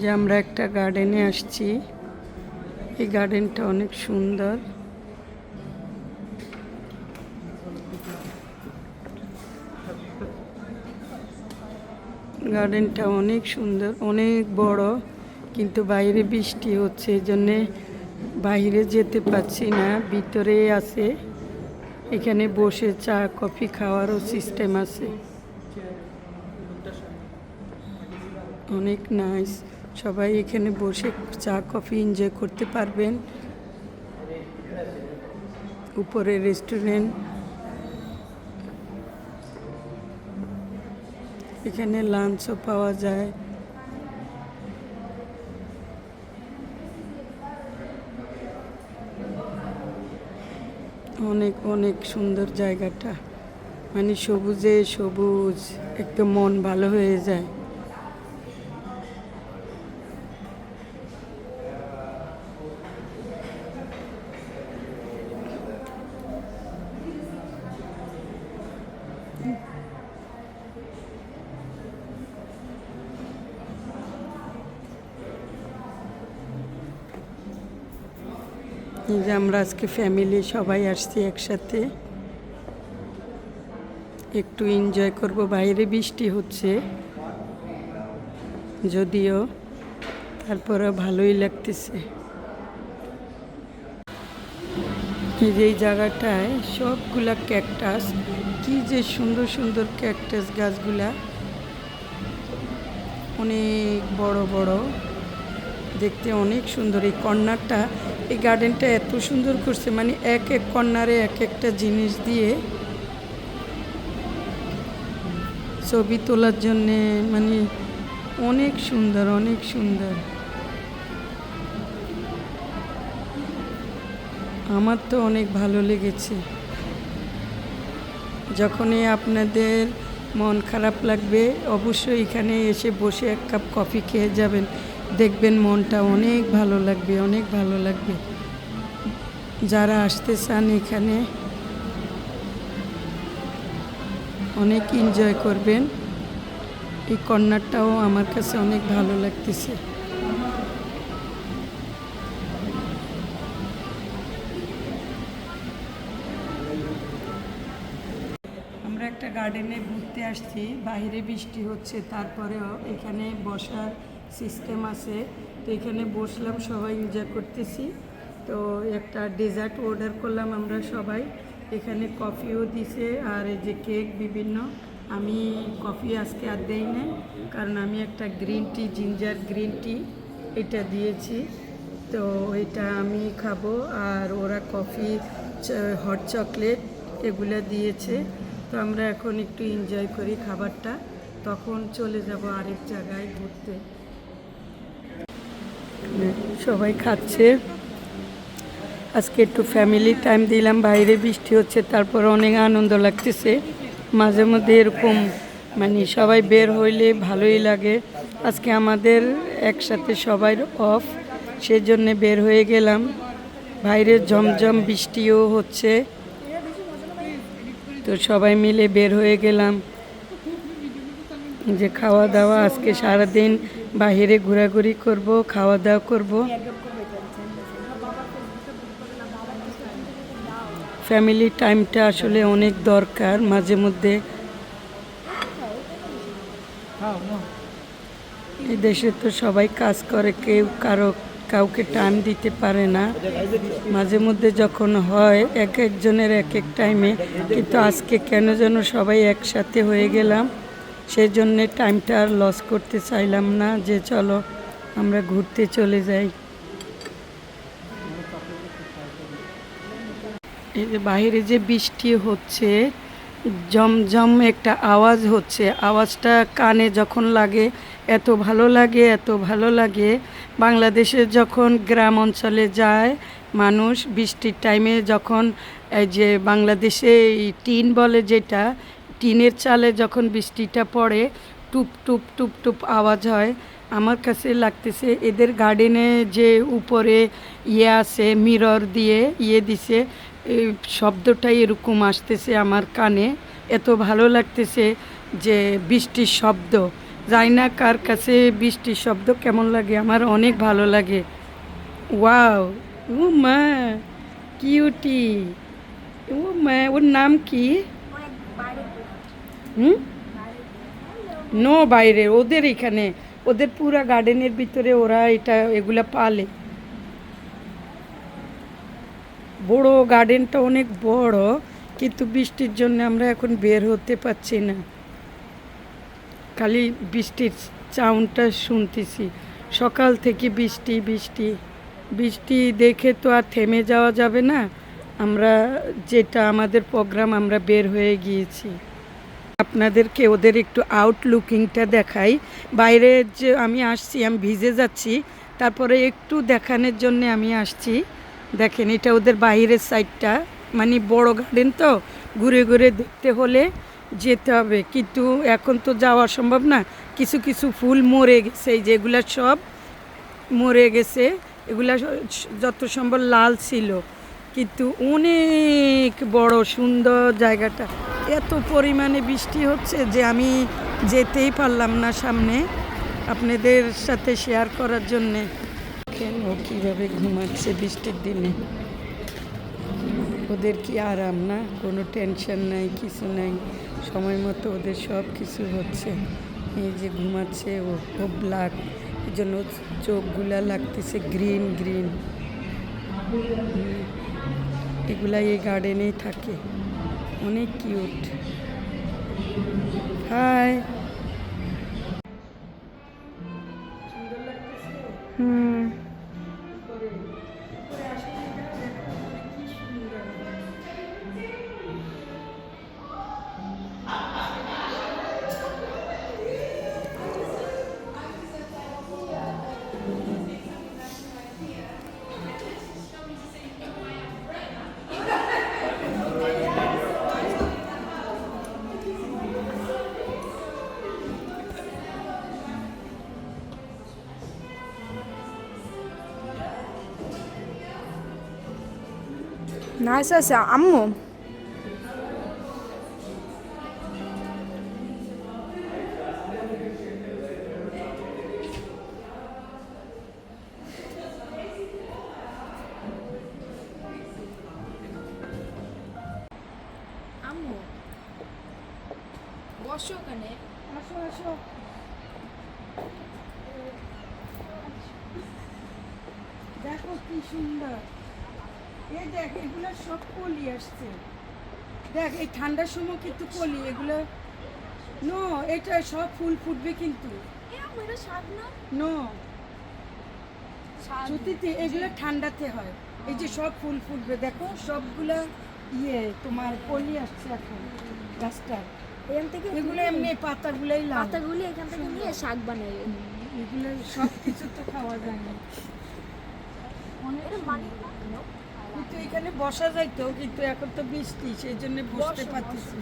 যে আমরা একটা গার্ডেনে আসছি। এই গার্ডেনটা অনেক সুন্দর। গার্ডেনটা অনেক সুন্দর, অনেক বড়, কিন্তু বাইরে বৃষ্টি হচ্ছে এই জন্যে বাইরে যেতে পারছি না, ভিতরে আছে। এখানে বসে চা, কফি খাওয়ারও সিস্টেম আছে। অনেক নাইস সবাই এখানে বসে চা, কফি এনজয় করতে পারবেন। উপরে রেস্টুরেন্ট এখানে লাঞ্চও পাওয়া যায়। অনেক অনেক সুন্দর জায়গাটা। মানে সবুজে সবুজ, একদম মন ভালো হয়ে যায়। যে আমরা আজকে ফ্যামিলি সবাই আসছি একসাথে। একটু এনজয় করব, বাইরে বৃষ্টি হচ্ছে। যদিও তারপরে ভালোই লাগতেছে। যে জায়গাটায় সবগুলা ক্যাকটাস কি যে সুন্দর সুন্দর ক্যাকটাস গাছগুলা। অনেক বড় বড়, দেখতে অনেক সুন্দর। এই কর্নারটা এই গার্ডেনটা এত সুন্দর করছে মানে এক এক কর্নারে এক একটা জিনিস দিয়ে ছবি তোলার জন্যে মানে অনেক সুন্দর অনেক সুন্দর। আমার তো অনেক ভালো লেগেছে। যখনই আপনাদের মন খারাপ লাগবে, অবশ্যই এখানে এসে বসে এক কাপ কফি খেয়ে যাবেন। দেখবেন মনটা অনেক ভালো লাগবে, অনেক ভালো লাগবে। যারা আসতে চান এখানে, অনেক এনজয় করবেন। এই কর্নারটাও আমার কাছে অনেক ভালো লাগতেছে। আমরা একটা গার্ডেনে ঘুরতে আসছি, বাইরে বৃষ্টি হচ্ছে, তারপরেও এখানে বসার সিস্টেম আছে। তো এখানে বসলাম, সবাই এনজয় করতেছি। তো একটা ডেজার্ট অর্ডার করলাম আমরা সবাই। এখানে কফিও দিছে আর এই যে কেক বিভিন্ন। আমি কফি আজকে আর দেই না কারণ আমি একটা green tea ginger green tea এটা দিয়েছি। তো এটা আমি খাব আর ওরা কফি হট চকলেট এগুলো দিয়েছে। তো আমরা এখন একটু এনজয় করি খাবারটা। তখন চলে যাব আরেক জায়গায় ঘুরতে। সবাই খাচ্ছে। আজকে একটু ফ্যামিলি টাইম দিলাম, বাইরে বৃষ্টি হচ্ছে, তারপর অনেক আনন্দ লাগতেছে। মাঝে মধ্যে এরকম মানে সবাই বের হইলে ভালোই লাগে। আজকে আমাদের একসাথে সবাই অফ সেজন্য বের হয়ে গেলাম। বাইরে ঝমঝম বৃষ্টিও হচ্ছে। তো সবাই মিলে বের হয়ে গেলাম। যে খাওয়া দাওয়া আজকে সারাদিন বাহিরে ঘোরাঘুরি করব খাওয়া দাওয়া করব। ফ্যামিলি টাইমটা আসলে অনেক দরকার, মাঝে মধ্যে। এই দেশে তো সবাই কাজ করে, কেউ কারও, কাউকে টান দিতে পারে না। মাঝে মধ্যে যখন হয় এক একজনের এক এক টাইমে কিন্তু আজকে কেন যেন সবাই একসাথে হয়ে গেলাম। সেই জন্যে টাইমটা আর লস করতে চাইলাম না যে চলো আমরা ঘুরতে চলে যাই। এই যে বাইরে যে বৃষ্টি হচ্ছে, জমজম একটা আওয়াজ হচ্ছে। আওয়াজটা কানে যখন লাগে, এত ভালো লাগে, এত ভালো লাগে। বাংলাদেশে যখন গ্রাম অঞ্চলে যায় মানুষ, বৃষ্টির টাইমে যখন এই যে বাংলাদেশে এই টিন বলে যেটা টিনের চালে যখন বৃষ্টিটা পড়ে, টুপ টুপ টুপ টুপ আওয়াজ হয়, আমার কাছে লাগতেছে এদের গার্ডেনে যে উপরে ইয়ে আছে মিরর দিয়ে ইয়ে দিছে শব্দটাই এরকম আসতেছে আমার কানে। এত ভালো লাগতেছে যে বৃষ্টির শব্দ। যাই না কার কাছে বৃষ্টির শব্দ কেমন লাগে, আমার অনেক ভালো লাগে। ওয়াও ও মা কিউটি ও মা ওর নাম কি? হুম? নো বাইরে। ওদের এখানে। ওদের পুরা গার্ডেনের ভিতরে ওরা এটা, এগুলা পালে। বড় গার্ডেনটা অনেক বড়, কিন্তু বৃষ্টির জন্য আমরা এখন বের হতে পারছি না। খালি বৃষ্টির চাউনটা শুনতেছি। সকাল থেকে বৃষ্টি বৃষ্টি। বৃষ্টি দেখে তো আর থেমে যাওয়া যাবে না। আমরা, যেটা আমাদের প্রোগ্রাম আমরা বের হয়ে গিয়েছি। আপনাদেরকে ওদের একটু আউটলুকিংটা দেখাই। বাইরে যে আমি আসছি, আমি ভিজে যাচ্ছি, তারপরে একটু দেখানোর জন্য আমি আসছি। দেখেন, এটা ওদের বাইরের সাইডটা মানে বড় গার্ডেন তো, ঘুরে ঘুরে দেখতে হলে যেতে হবে। কিন্তু এখন তো যাওয়া সম্ভব না। কিছু কিছু ফুল মরে গেছে, এই যেগুলা সব মরে গেছে, এগুলা যত সম্ভব লাল ছিল। কিন্তু অনেক বড় সুন্দর জায়গাটা। এত পরিমাণে বৃষ্টি হচ্ছে যে আমি যেতেই পারলাম না সামনে আপনাদের সাথে শেয়ার করার জন্যে। ও কীভাবে ঘুমাচ্ছে বৃষ্টির দিনে। ওদের কি আরাম না? কোনো টেনশন নাই, কিছু নাই। সময় মতো ওদের সব কিছু হচ্ছে। এই যে ঘুমাচ্ছে ও ও ব্ল্যাক এই জন্য চোখগুলা লাগতেছে গ্রিন গ্রিন এগুলা এই গার্ডেনেই থাকে। অনেক কিউট হাই হুম। নাইস আছে আম্মু আম্মু বসো ওখানে আসো আসো দেখো কি সুন্দর এই দেখ এগুলো সব কলি আসছে। দেখ এই ঠান্ডার সময় কিন্তু কলি এগুলো নো এটা সব ফুল ফুটবে কিন্তু। না? সত্যিতে এগুলো ঠান্ডাতে হয়। এই যে সব ফুল ফুটবে দেখো সবগুলা ইয়ে তোমার কলি আসছে এখন গাছটা। এখান থেকে এগুলো এমনি পাতাগুলাই পাতাগুলি এখান থেকে নিয়ে শাক বানাই এগুলো সব কিছু তো খাওয়া যায় না। মানি কিন্তু এখানে বসা যাইতো কিন্তু এখন তো বৃষ্টি সেই জন্য বসতে বসো, পারতেছি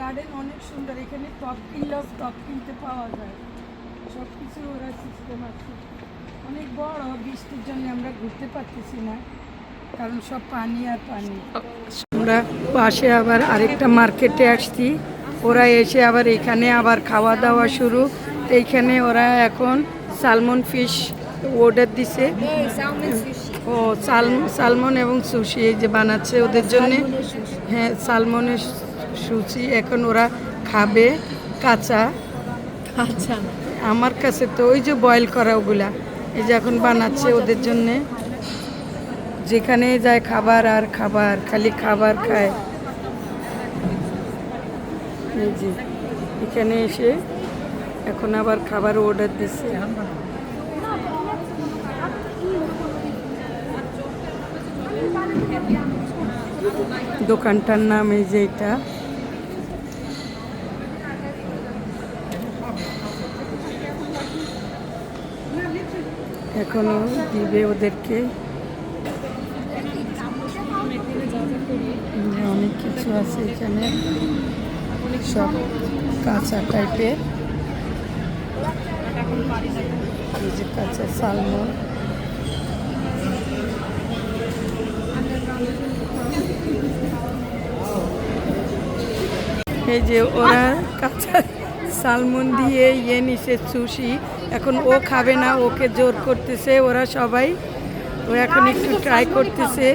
গার্ডেন অনেক সুন্দর এখানে টপ কিনলেও টপ কিনতে পাওয়া যায়। সব কিছু ওরা সিস্টেম আছে। অনেক বড় বৃষ্টির জন্য আমরা ঘুরতে পারতেছি না কারণ সব পানি আর পানি। আমরা পাশে আবার আরেকটা মার্কেটে আসছি। ওরা এসে আবার এখানে আবার খাওয়া দাওয়া শুরু। এইখানে ওরা এখন সালমন ফিশ অর্ডার দিছে। ও সাল সালমন এবং সুশি এই যে বানাচ্ছে ওদের জন্য। হ্যাঁ সালমনের সুশি এখন ওরা খাবে কাঁচা। আচ্ছা। আমার কাছে তো ওই যে বয়েল করা ওগুলা এই যে এখন বানাচ্ছে ওদের জন্য। যেখানে যায় খাবার আর খাবার খালি খাবার খায়। এই যে এখানে এসে এখন আবার খাবার অর্ডার দিচ্ছে। দোকানটার নাম এই যে এটা। এখনও দিবে ওদেরকে। অনেক কিছু আছে এখানে। সব কাঁচা টাইপের কাঁচা সালমন। এই যে ওরা কাঁচা সালমন দিয়ে ইয়ে নিছে সুশি। এখন ও খাবে না ওকে জোর করতেছে ওরা সবাই। ও এখন একটু ট্রাই করতেছে।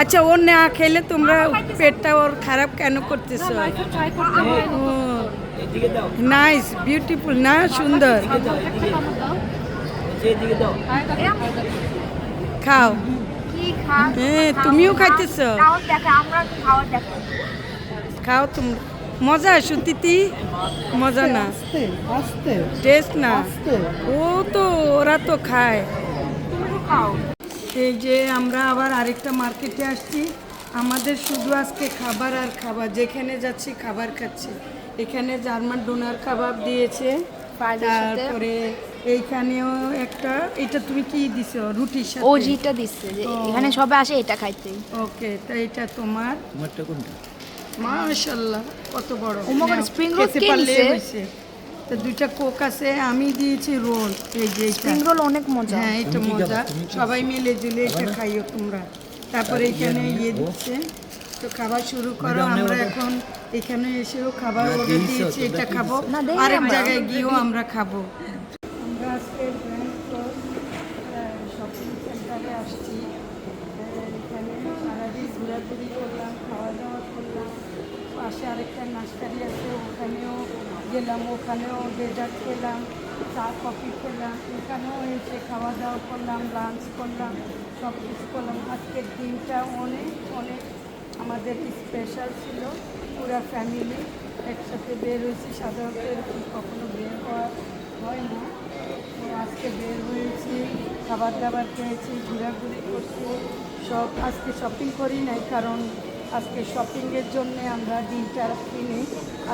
আচ্ছা ওর না খেলে তোমরা পেটটা ওর খারাপ কেন করতেছো? নাইস বিউটিফুল না সুন্দর? খাও। হ্যাঁ তুমিও খাইতেছো? খাও তুমি মজা সুতিতি মজা না। টেস্ট না। ও তো ওরা তো খায়। খাও। এই যে আমরা আবার আরেকটা মার্কেটে আসছি। আমাদের শুধু আজকে খাবার আর খাবার। যেখানে যাচ্ছি খাবার খাচ্ছি। এখানে জার্মান ডোনার কাবাব দিয়েছে। তারপরে এইখানেও একটা এটা তুমি কি দিছো? রুটির সাথে? ওজিটা দিচ্ছে। যে এখানে সবাই আসে এটা খাইতে। ওকে তো এটা তোমার? তোমারটা কোনটা? মাশাল্লাহ কত বড়। কে পারলে তো দুইটা কোক আছে আমি দিয়েছি রোল এই যে স্প্রিং রোল অনেক মজা। হ্যাঁ এটা মজা। সবাই মিলে জুলে এটা খাইও তোমরা। তারপরে এখানে ইয়ে দিচ্ছে। তো খাবার শুরু করো আমরা এখন এখানে এসেও খাবার অর্ডার দিয়েছি এটা খাব। আরেক জায়গায় গিয়েও আমরা খাব আমরা আজকে শপিং সেন্টারে আসছি আহ, এখানে সারাদিন ঘোরাঘুরি করলাম খাওয়া দাওয়া করলাম পাশে আরেকটা নাস্তারি আছে ওখানেও গেলাম, ওখানেও ডেজার্ট খেলাম, চা কফি খেলাম, এখানেও এসে খাওয়া দাওয়া করলাম লাঞ্চ করলাম সব কিছু করলাম। আজকের দিনটা অনেক অনেক আমাদের স্পেশাল ছিল, পুরো ফ্যামিলি একসাথে বের হয়েছি। সাধারণত এরকম কখনো বের হওয়া হয় না। আজকে বের হয়েছি খাবার দাবার খেয়েছি, ঘোরাঘুরি করছি, সব আজকে শপিং করি নাই কারণ আজকে শপিংয়ের জন্য আমরা দিনটা কিনি।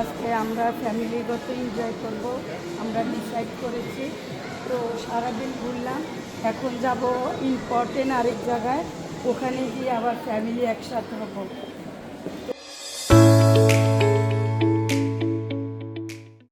আজকে আমরা ফ্যামিলিগত এনজয় করব। আমরা ডিসাইড করেছি। তো সারাদিন ঘুরলাম। এখন যাব ইম্পর্টেন্ট আরেক জায়গায়। ওখানে গিয়ে আবার ফ্যামিলি একসাথে হব।